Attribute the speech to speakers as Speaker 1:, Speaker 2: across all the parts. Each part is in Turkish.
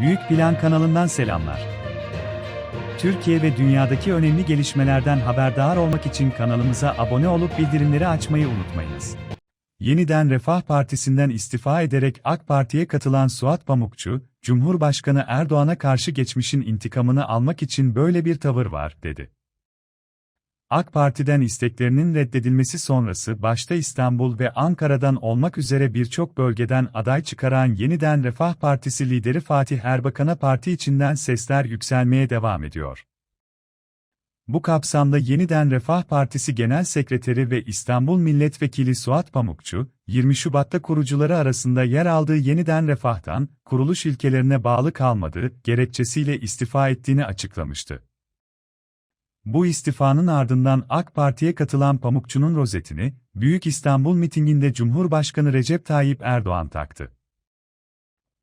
Speaker 1: Büyük Plan kanalından selamlar. Türkiye ve dünyadaki önemli gelişmelerden haberdar olmak için kanalımıza abone olup bildirimleri açmayı unutmayınız. Yeniden Refah Partisi'nden istifa ederek AK Parti'ye katılan Suat Pamukçu, Cumhurbaşkanı Erdoğan'a karşı geçmişin intikamını almak için böyle bir tavır var, dedi. AK Parti'den isteklerinin reddedilmesi sonrası başta İstanbul ve Ankara'dan olmak üzere birçok bölgeden aday çıkaran Yeniden Refah Partisi lideri Fatih Erbakan'a parti içinden sesler yükselmeye devam ediyor. Bu kapsamda Yeniden Refah Partisi Genel Sekreteri ve İstanbul Milletvekili Suat Pamukçu, 20 Şubat'ta kurucuları arasında yer aldığı Yeniden Refah'tan, kuruluş ilkelerine bağlı kalmadığı gerekçesiyle istifa ettiğini açıklamıştı. Bu istifanın ardından AK Parti'ye katılan Pamukçu'nun rozetini, Büyük İstanbul mitinginde Cumhurbaşkanı Recep Tayyip Erdoğan taktı.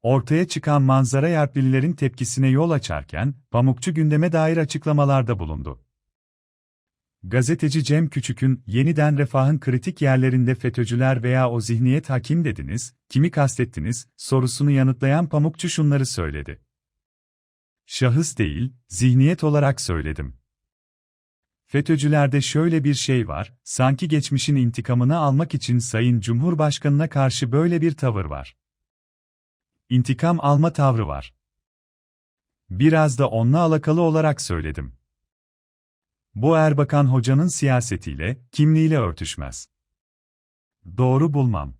Speaker 1: Ortaya çıkan manzara Yarplililerin tepkisine yol açarken, Pamukçu gündeme dair açıklamalarda bulundu. Gazeteci Cem Küçük'ün, yeniden refahın kritik yerlerinde FETÖ'cüler veya o zihniyet hakim dediniz, kimi kastettiniz, sorusunu yanıtlayan Pamukçu şunları söyledi. Şahıs değil, zihniyet olarak söyledim. FETÖ'cülerde şöyle bir şey var, sanki geçmişin intikamını almak için Sayın Cumhurbaşkanına karşı böyle bir tavır var. İntikam alma tavrı var. Biraz da onunla alakalı olarak söyledim. Bu Erbakan hocanın siyasetiyle, kimliğiyle örtüşmez. Doğru bulmam.